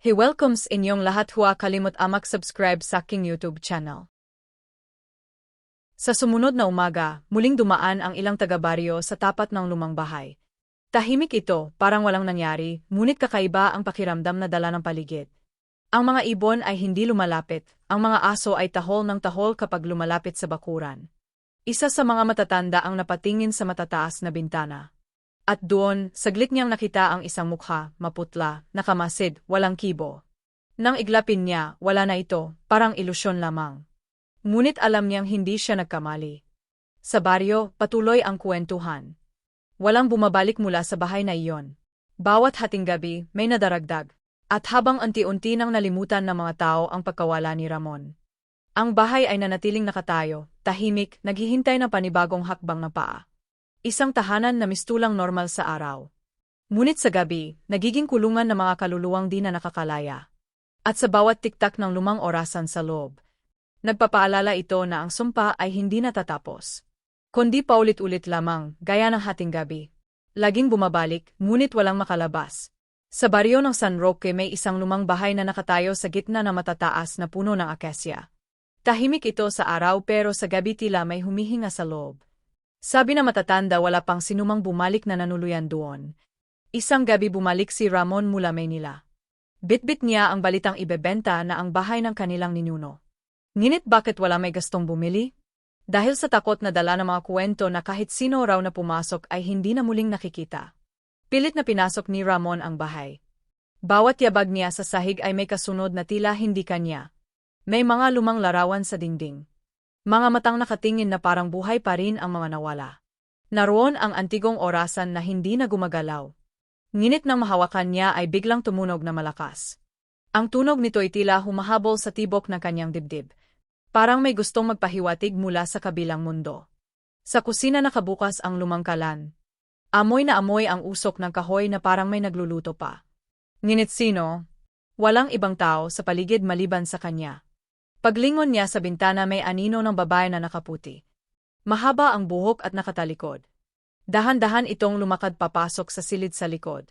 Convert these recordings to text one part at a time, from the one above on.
He welcomes inyong lahat huwa kalimot amak subscribe sa aking YouTube channel. Sa sumunod na umaga, muling dumaan ang ilang taga-baryo sa tapat ng lumang bahay. Tahimik ito, parang walang nangyari, ngunit kakaiba ang pakiramdam na dala ng paligid. Ang mga ibon ay hindi lumalapit, ang mga aso ay tahol ng tahol kapag lumalapit sa bakuran. Isa sa mga matatanda ang napatingin sa matataas na bintana. At doon, saglit niyang nakita ang isang mukha, maputla, nakamasid, walang kibo. Nang iglapin niya, wala na ito, parang ilusyon lamang. Ngunit alam niyang hindi siya nagkamali. Sa baryo, patuloy ang kwentuhan. Walang bumabalik mula sa bahay na iyon. Bawat hating gabi, may nadaragdag. At habang unti-unti nang nalimutan ng mga tao ang pagkawala ni Ramon. Ang bahay ay nanatiling nakatayo, tahimik, naghihintay ng panibagong hakbang na paa. Isang tahanan na mistulang normal sa araw. Ngunit sa gabi, nagiging kulungan ng mga kaluluwang di na nakakalaya. At sa bawat tiktak ng lumang orasan sa loob, nagpapaalala ito na ang sumpa ay hindi natatapos. Kundi paulit-ulit lamang, gaya ng hating gabi. Laging bumabalik, ngunit walang makalabas. Sa baryo ng San Roque may isang lumang bahay na nakatayo sa gitna ng matataas na puno ng akasya. Tahimik ito sa araw pero sa gabi tila may humihinga sa loob. Sabi na matatanda wala pang sinumang bumalik na nanuluyan doon. Isang gabi bumalik si Ramon mula Maynila. Bitbit niya ang balitang ibebenta na ang bahay ng kanilang ninuno. Ngunit bakit wala may gastong bumili? Dahil sa takot na dala ng mga kwento na kahit sino raw na pumasok ay hindi na muling nakikita. Pilit na pinasok ni Ramon ang bahay. Bawat yabag niya sa sahig ay may kasunod na tila hindi kanya. May mga lumang larawan sa dingding. Mga matang nakatingin na parang buhay pa rin ang mga. Naroon ang antigong orasan na hindi na gumagalaw. Nginit nang mahawakan niya ay biglang tumunog na malakas. Ang tunog nito ay tila humahabol sa tibok ng kanyang dibdib. Parang may gustong magpahiwatig mula sa kabilang mundo. Sa kusina nakabukas ang lumang kalan. Amoy na amoy ang usok ng kahoy na parang may nagluluto pa. Nginit sino? Walang ibang tao sa paligid maliban sa kanya. Paglingon niya sa bintana may anino ng babae na nakaputi. Mahaba ang buhok at nakatalikod. Dahan-dahan itong lumakad papasok sa silid sa likod.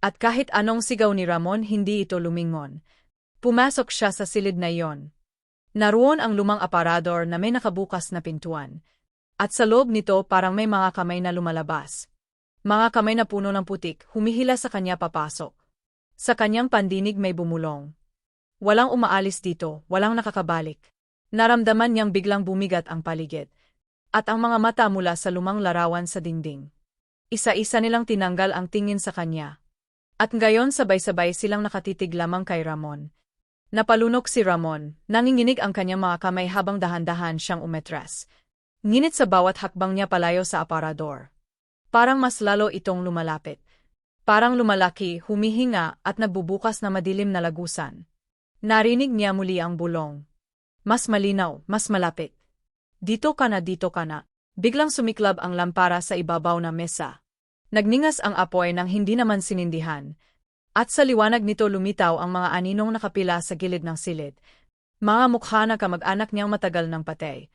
At kahit anong sigaw ni Ramon hindi ito lumingon. Pumasok siya sa silid na iyon. Naroon ang lumang aparador na may nakabukas na pintuan. At sa loob nito parang may mga kamay na lumalabas. Mga kamay na puno ng putik, humihila sa kanya papasok. Sa kanyang pandinig may bumulong. Walang umaalis dito, walang nakakabalik. Naramdaman niyang biglang bumigat ang paligid. At ang mga mata mula sa lumang larawan sa dingding. Isa-isa nilang tinanggal ang tingin sa kanya. At ngayon sabay-sabay silang nakatitig lamang kay Ramon. Napalunok si Ramon, nanginginig ang kanyang mga kamay habang dahan-dahan siyang umetras. Nginit sa bawat hakbang niya palayo sa aparador. Parang mas lalo itong lumalapit. Parang lumalaki, humihinga at nagbubukas na madilim na lagusan. Narinig niya muli ang bulong. Mas malinaw, mas malapit. Dito ka na, dito ka na. Biglang sumiklab ang lampara sa ibabaw ng mesa. Nagningas ang apoy nang hindi naman sinindihan. At sa liwanag nito lumitaw ang mga aninong nakapila sa gilid ng silid. Mga mukha na kamag-anak niyang matagal ng patay.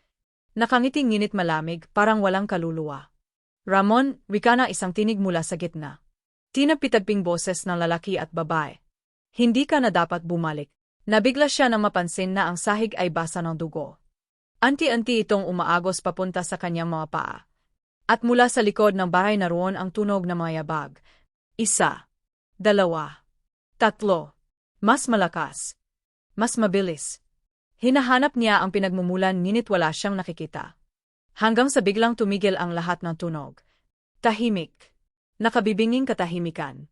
Nakangiting nginit malamig, parang walang kaluluwa. Ramon, wika na isang tinig mula sa gitna. Tinapitagping boses ng lalaki at babae. Hindi ka na dapat bumalik. Nabigla siya nang mapansin na ang sahig ay basa ng dugo. Anti-anti itong umaagos papunta sa kanyang mga paa. At mula sa likod ng bahay naroon ang tunog ng mga. Isa. Dalawa. Tatlo. Mas malakas. Mas mabilis. Hinahanap niya ang pinagmumulan nginit wala siyang nakikita. Hanggang sa biglang tumigil ang lahat ng tunog. Tahimik. Nakabibinging katahimikan.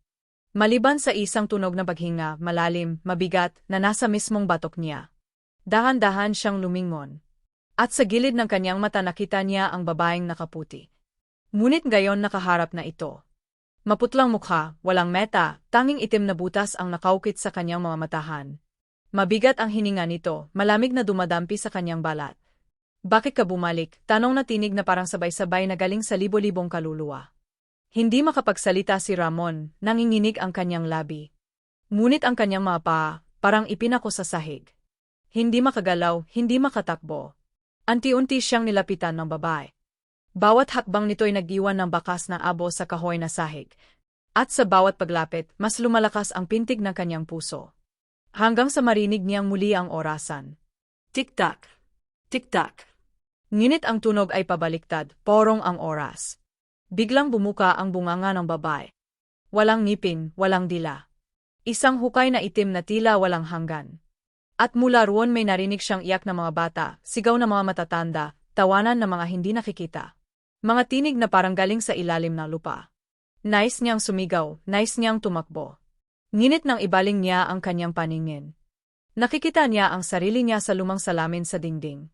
Maliban sa isang tunog na paghinga, malalim, mabigat, na nasa mismong batok niya. Dahan-dahan siyang lumingon. At sa gilid ng kanyang mata nakita niya ang babaeng nakaputi. Ngunit gayon nakaharap na ito. Maputlang mukha, walang meta, tanging itim na butas ang nakaukit sa kanyang mga matahan. Mabigat ang hininga nito, malamig na dumadampi sa kanyang balat. Bakit ka bumalik? Tanong na tinig na parang sabay-sabay na galing sa libo-libong kaluluwa. Hindi makapagsalita si Ramon, nanginginig ang kanyang labi. Ngunit ang kanyang mga paa, parang ipinako sa sahig. Hindi makagalaw, hindi makatakbo. Anti-unti siyang nilapitan ng babae. Bawat hakbang nito'y nag-iwan ng bakas na abo sa kahoy na sahig. At sa bawat paglapit, mas lumalakas ang pintig ng kanyang puso. Hanggang sa marinig niyang muli ang orasan. Tik-tak, tik-tak. Ngunit ang tunog ay pabaliktad, porong ang oras. Biglang bumuka ang bunganga ng babae. Walang ngipin, walang dila. Isang hukay na itim na tila walang hanggan. At mula roon may narinig siyang iyak ng mga bata, sigaw ng mga matatanda, tawanan ng mga hindi nakikita. Mga tinig na parang galing sa ilalim ng lupa. Nice niyang sumigaw, nice niyang tumakbo. Nginit nang ibaling niya ang kanyang paningin. Nakikita niya ang sarili niya sa lumang salamin sa dingding.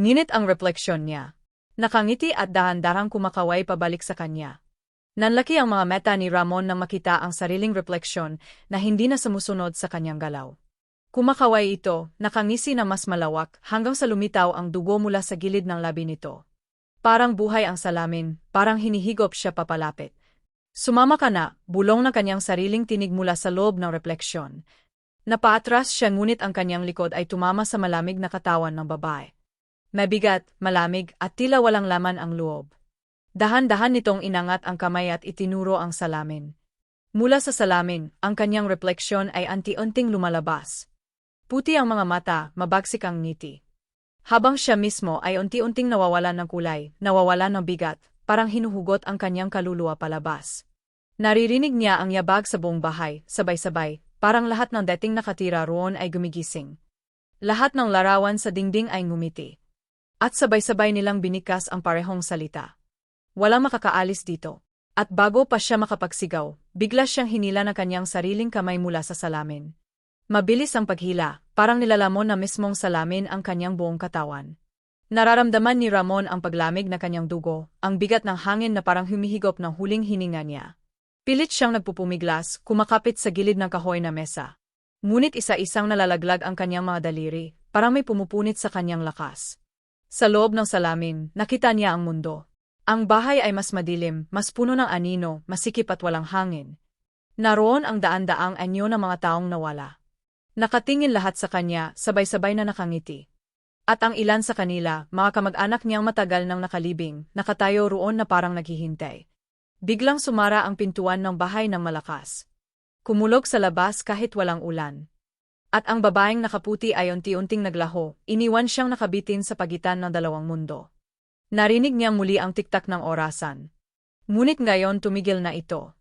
Nginit ang refleksyon niya. Nakangiti at dahan-darang kumakaway pabalik sa kanya. Nanlaki ang mga meta ni Ramon nang makita ang sariling refleksyon na hindi na sumusunod sa kanyang galaw. Kumakaway ito, nakangisi na mas malawak hanggang sa lumitaw ang dugo mula sa gilid ng labi nito. Parang buhay ang salamin, parang hinihigop siya papalapit. Sumama ka na, bulong na kanyang sariling tinig mula sa loob ng refleksyon. Napaatras siya ngunit ang kanyang likod ay tumama sa malamig na katawan ng babae. Mabigat, malamig at tila walang laman ang loob. Dahan-dahan nitong inangat ang kamay at itinuro ang salamin. Mula sa salamin, ang kanyang refleksyon ay anti-unting lumalabas. Puti ang mga mata, mabagsik ang ngiti. Habang siya mismo ay unti-unting nawawalan ng kulay, nawawalan ng bigat, parang hinuhugot ang kanyang kaluluwa palabas. Naririnig niya ang yabag sa buong bahay, sabay-sabay, parang lahat ng dating nakatira roon ay gumigising. Lahat ng larawan sa dingding ay ngumiti. At sabay-sabay nilang binikas ang parehong salita. Walang makakaalis dito. At bago pa siya makapagsigaw, bigla siyang hinila ng kanyang sariling kamay mula sa salamin. Mabilis ang paghila, parang nilalamon na mismong salamin ang kanyang buong katawan. Nararamdaman ni Ramon ang paglamig na kanyang dugo, ang bigat ng hangin na parang humihigop ng huling hininga niya. Pilit siyang nagpupumiglas, kumakapit sa gilid ng kahoy na mesa. Ngunit isa-isang nalalaglag ang kanyang mga daliri, parang may pumupunit sa kanyang lakas. Sa loob ng salamin, nakita niya ang mundo. Ang bahay ay mas madilim, mas puno ng anino, masikip at walang hangin. Naroon ang daan-daang anyo ng mga taong nawala. Nakatingin lahat sa kanya, sabay-sabay na nakangiti. At ang ilan sa kanila, mga kamag-anak niyang matagal nang nakalibing, nakatayo roon na parang naghihintay. Biglang sumara ang pintuan ng bahay ng malakas. Kumulog sa labas kahit walang ulan. At ang babaeng nakaputi ay unti-unting naglaho, iniwan siyang nakabitin sa pagitan ng dalawang mundo. Narinig niyang muli ang tiktak ng orasan. Ngunit ngayon tumigil na ito.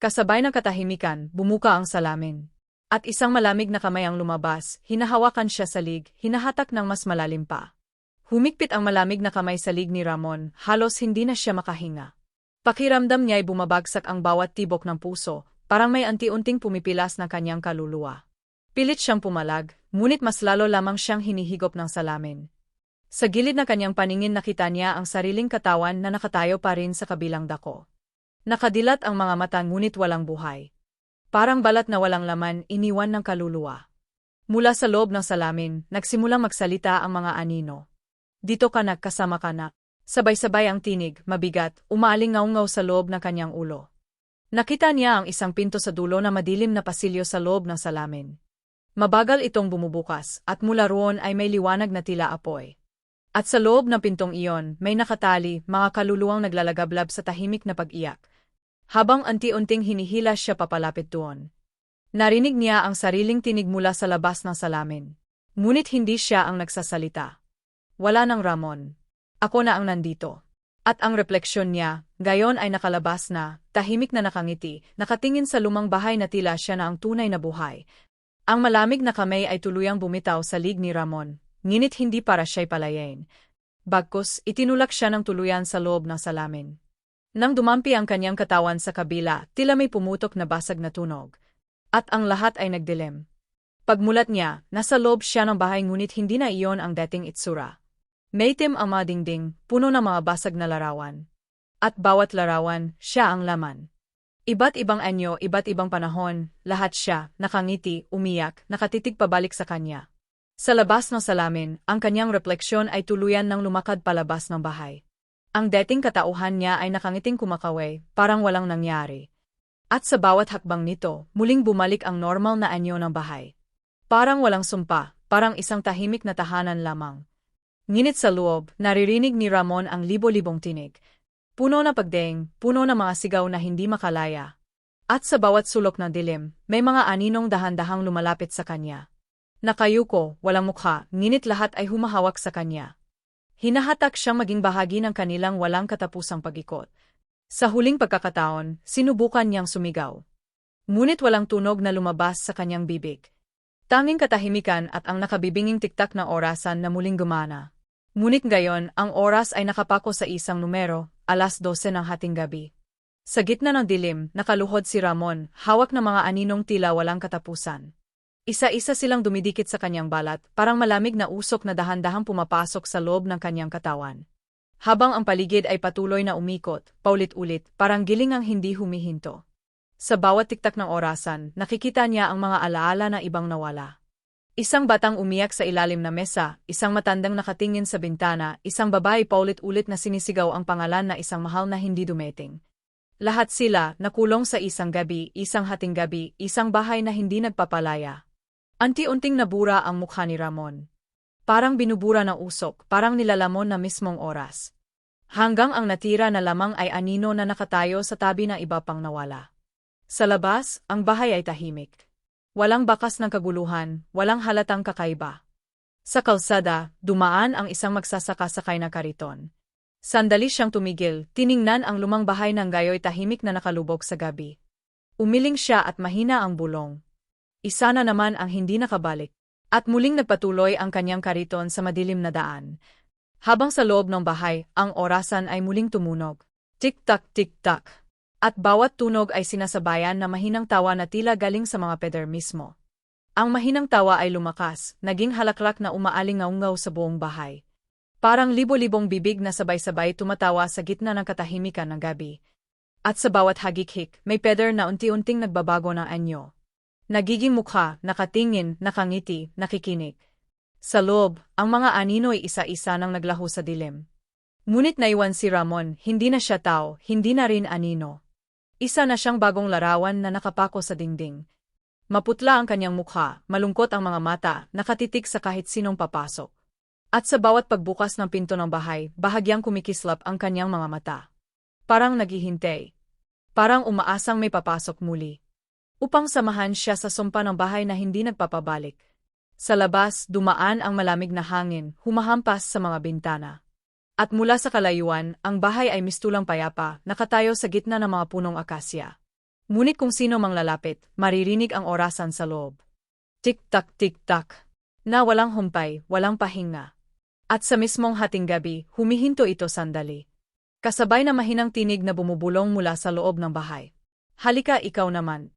Kasabay ng katahimikan, bumuka ang salamin. At isang malamig na kamay ang lumabas, hinahawakan siya sa lig, hinahatak ng mas malalim pa. Humikpit ang malamig na kamay sa lig ni Ramon, halos hindi na siya makahinga. Pakiramdam niya ay bumabagsak ang bawat tibok ng puso, parang may anti-unting pumipilas na kanyang kaluluwa. Pilit siyang pumalag, ngunit mas lalo lamang siyang hinihigop ng salamin. Sa gilid na kanyang paningin nakita niya ang sariling katawan na nakatayo pa rin sa kabilang dako. Nakadilat ang mga mata ngunit walang buhay. Parang balat na walang laman, iniwan ng kaluluwa. Mula sa loob ng salamin, nagsimulang magsalita ang mga anino. Dito ka na, kasama ka na. Sabay-sabay ang tinig, mabigat, umaaling ngaw sa loob ng kanyang ulo. Nakita niya ang isang pinto sa dulo na madilim na pasilyo sa loob ng salamin. Mabagal itong bumubukas, at mula roon ay may liwanag na tila apoy. At sa loob ng pintong iyon, may nakatali, mga kaluluwang naglalagablab sa tahimik na pag-iyak. Habang anti-unting hinihila siya papalapit doon. Narinig niya ang sariling tinig mula sa labas ng salamin. Ngunit hindi siya ang nagsasalita. Wala nang Ramon. Ako na ang nandito. At ang refleksyon niya, gayon ay nakalabas na, tahimik na nakangiti, nakatingin sa lumang bahay na tila siya na ang tunay na buhay, ang malamig na kamay ay tuluyang bumitaw sa lig ni Ramon, nginit hindi para siya'y palayain. Bagkus, itinulak siya ng tuluyan sa loob ng salamin. Nang dumampi ang kanyang katawan sa kabila, tila may pumutok na basag na tunog. At ang lahat ay nagdilim. Pagmulat niya, nasa loob siya ng bahay ngunit hindi na iyon ang dating itsura. Maitim ang mga dingding, puno ng mga basag na larawan. At bawat larawan, siya ang laman. Iba't ibang anyo, iba't ibang panahon, lahat siya, nakangiti, umiyak, nakatitig pabalik sa kanya. Sa labas ng salamin, ang kanyang refleksyon ay tuluyan ng lumakad palabas ng bahay. Ang dating katauhan niya ay nakangiting kumakaway, parang walang nangyari. At sa bawat hakbang nito, muling bumalik ang normal na anyo ng bahay. Parang walang sumpa, parang isang tahimik na tahanan lamang. Nginit sa loob, naririnig ni Ramon ang libo-libong tinig, Puno na pagdeng, puno na mga sigaw na hindi makalaya. At sa bawat sulok ng dilim, may mga aninong dahan-dahang lumalapit sa kanya. Nakayuko, walang mukha, nginit lahat ay humahawak sa kanya. Hinahatak siyang maging bahagi ng kanilang walang katapusang pag-ikot. Sa huling pagkakataon, sinubukan niyang sumigaw. Ngunit walang tunog na lumabas sa kanyang bibig. Tanging katahimikan at ang nakabibinging tiktak na orasan na muling gumana. Ngunit gayon, ang oras ay nakapako sa isang numero, alas 12 ng hating gabi. Sa gitna ng dilim, nakaluhod si Ramon, hawak ng mga aninong tila walang katapusan. Isa-isa silang dumidikit sa kanyang balat, parang malamig na usok na dahan-dahang pumapasok sa loob ng kanyang katawan. Habang ang paligid ay patuloy na umikot, paulit-ulit, parang giling ang hindi humihinto. Sa bawat tiktak ng orasan, nakikita niya ang mga alaala na ibang nawala. Isang batang umiyak sa ilalim na mesa, isang matandang nakatingin sa bintana, isang babae paulit-ulit na sinisigaw ang pangalan na isang mahal na hindi dumeting. Lahat sila nakulong sa isang gabi, isang hating gabi, isang bahay na hindi nagpapalaya. Anti-unting nabura ang mukha ni Ramon. Parang binubura ng usok, parang nilalamon na mismong oras. Hanggang ang natira na lamang ay anino na nakatayo sa tabi ng iba pang nawala. Sa labas, ang bahay ay tahimik. Walang bakas ng kaguluhan, walang halatang kakaiba. Sa kalsada, dumaan ang isang magsasaka-sakay na kariton. Sandali siyang tumigil, tiningnan ang lumang bahay ng gayoy tahimik na nakalubog sa gabi. Umiling siya at mahina ang bulong. Isa na naman ang hindi nakabalik. At muling nagpatuloy ang kanyang kariton sa madilim na daan. Habang sa loob ng bahay, ang orasan ay muling tumunog. Tik-tak, tik-tak. At bawat tunog ay sinasabayan na mahinang tawa na tila galing sa mga peder mismo. Ang mahinang tawa ay lumakas, naging halaklak na umaalingaungaw sa buong bahay. Parang libo-libong bibig na sabay-sabay tumatawa sa gitna ng katahimikan ng gabi. At sa bawat hagik-hik, may peder na unti-unting nagbabago ng anyo. Nagiging mukha, nakatingin, nakangiti, nakikinig. Sa loob, ang mga anino ay isa-isa nang naglaho sa dilim. Ngunit naiwan si Ramon, hindi na siya tao, hindi na rin anino. Isa na siyang bagong larawan na nakapako sa dingding. Maputla ang kanyang mukha, malungkot ang mga mata, nakatitik sa kahit sinong papasok. At sa bawat pagbukas ng pinto ng bahay, bahagyang kumikislap ang kanyang mga mata. Parang naghihintay. Parang umaasang may papasok muli. Upang samahan siya sa sumpa ng bahay na hindi nagpapabalik. Sa labas, dumaan ang malamig na hangin, humahampas sa mga bintana. At mula sa kalayuan, ang bahay ay mistulang payapa, nakatayo sa gitna ng mga punong akasya. Ngunit kung sino mang lalapit, maririnig ang orasan sa loob. Tik-tak, tik-tak. Na walang humpay, walang pahinga. At sa mismong hating gabi, humihinto ito sandali. Kasabay na mahinang tinig na bumubulong mula sa loob ng bahay. Halika ikaw naman.